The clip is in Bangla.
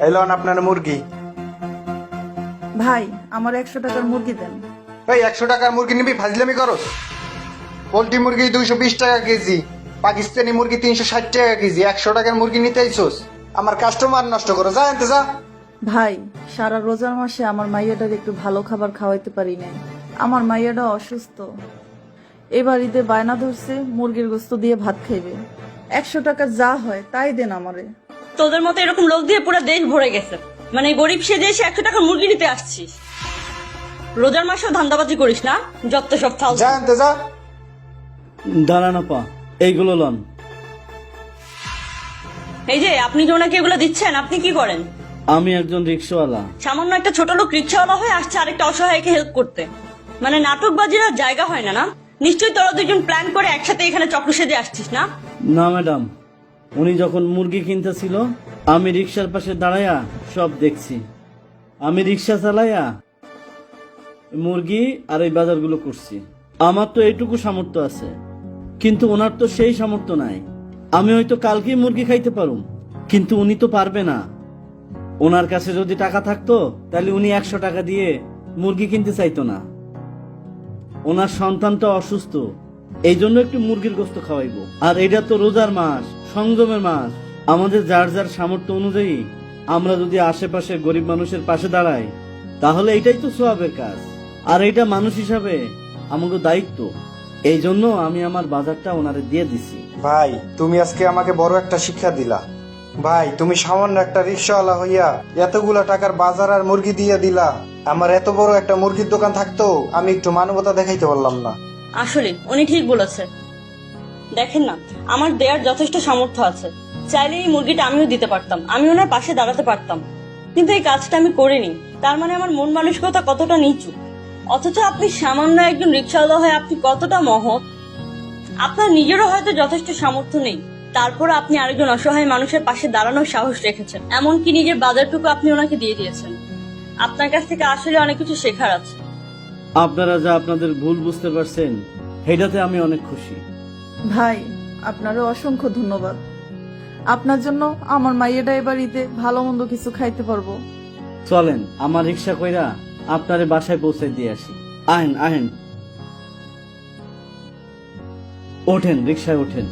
এলন আপনার মুরগি। ভাই আমার একশো টাকার মুরগি দেন। এই একশো টাকার মুরগি নিবি ফাজলামি করস। পোলট্রি মুরগি দুইশো বিশ টাকা কেজি পাকিস্তানি মুরগি তিনশো ষাট টাকা কেজি একশো টাকার মুরগি নিতে আইসোস। আমার কাস্টমার নষ্ট করো যা আনতে যা। ভাই সারা রোজার মাসে আমার মাইয়াটার একটু ভালো খাবার খাওয়াইতে পারি নাই। আমার মাইয়াটা অসুস্থ। এবার ঈদে বায়না ধরছে মুরগির গোস্ত দিয়ে ভাত খাইবে। একশো টাকা যা হয় তাই দেন আমারে। তোদের মতো এরকম লোক দিয়ে পুরো দেশ ভরে গেছে। মানে গরিব সেজে এসে একশো টাকা মুরগি নিতে আসছিস। রোজার মাসেও ধান্দাবাজি করিস না? যত সব ফালতু যা দাঁড়ান আপা এইগুলো লন। এই যে আপনি যে ওনাকে এগুলো দিচ্ছেন? আপনি কি করেন? আমি একজন রিক্সাওয়ালা। সামান্য একটা ছোট লোক রিক্সাওয়ালা হয়ে আসছে আরেকটা অসহায়কে হেল্প করতে। মানে নাটকবাজির আর জায়গা হয় না না? নিশ্চয়ই তোরা দুজন প্ল্যান করে একসাথে এখানে চক্র সেজে আসছিস না? না ম্যাডাম উনি যখন মুরগি কিনতেছিল, আমি রিক্সার পাশে দাঁড়াইয়া সব দেখছি। আমি রিক্সা চালাইয়া মুরগি আর এই বাজারগুলো করছি। আমার তো এইটুকু সামর্থ্য আছে, কিন্তু ওনার তো সেই সামর্থ্য নাই। আমি হয়তো কালকেই মুরগি খাইতে পারুম, কিন্তু উনি তো পারবে না। ওনার কাছে যদি টাকা থাকতো, তাহলে উনি একশো টাকা দিয়ে মুরগি কিনতে চাইতো না। ওনার সন্তানটা অসুস্থ এই জন্য একটু মুরগির গোস্ত খাওয়াইবো। আর এটা তো রোজার মাস সংযমের মাস আমাদের যার যার সামর্থ্য অনুযায়ী আমরা যদি আশেপাশে গরিব মানুষের পাশে দাঁড়াই তাহলে এটাই তো সোয়াবের কাজ। আর এটা মানুষ হিসাবে আমাকে দায়িত্ব। এই জন্য আমি আমার বাজারটা ওনারে দিয়ে দিছি। ভাই তুমি আজকে আমাকে বড় একটা শিক্ষা দিলা। ভাই তুমি সামান্য একটা রিক্সাওয়ালা হইয়া এতগুলা টাকার বাজার আর মুরগি দিয়ে দিলা। আমার এত বড় একটা মুরগির দোকান থাকতো আমি একটু মানবতা দেখাইতে পারলাম না। আসলে উনি ঠিক বলেছে। দেখেন না, আমার দেয়ার যথেষ্ট সামর্থ্য আছে। চাইলে এই মুরগিটা আমিও দিতে পারতাম, আমি ওনার পাশে দাঁড়াতে পারতাম। কিন্তু এই কাজটা আমি করিনি, তার মানে আমার মন মানসিকতা কতটা নিচু? অথচ আপনি সামান্য একজন রিক্সাওয়ালা হয়ে আপনি কতটা মহৎ? আপনার নিজেরও হয়তো যথেষ্ট সামর্থ্য নেই। তারপর আপনি আরেকজন অসহায় মানুষের পাশে দাঁড়ানোর সাহস রেখেছেন, এমনকি নিজের বাজারটুকু আপনি ওনাকে দিয়ে দিয়েছেন। আপনার কাছ থেকে আসলে অনেক কিছু শেখার আছে। আপনারা যা আপনাদের ভুল বুঝতে পারছেন সেটাতে আমি অনেক খুশি। ভাই, আপনারও অসংখ্য ধন্যবাদ। আপনার জন্য আমার মাইয়াটা ঈদে ভালো মন্দ কিছু খাইতে পারব। চলেন, আমার রিক্সা কইরা আপনার বাসায় পৌঁছে দিয়ে আসি। আহেন আহেন। ওঠেন, রিক্সায় ওঠেন।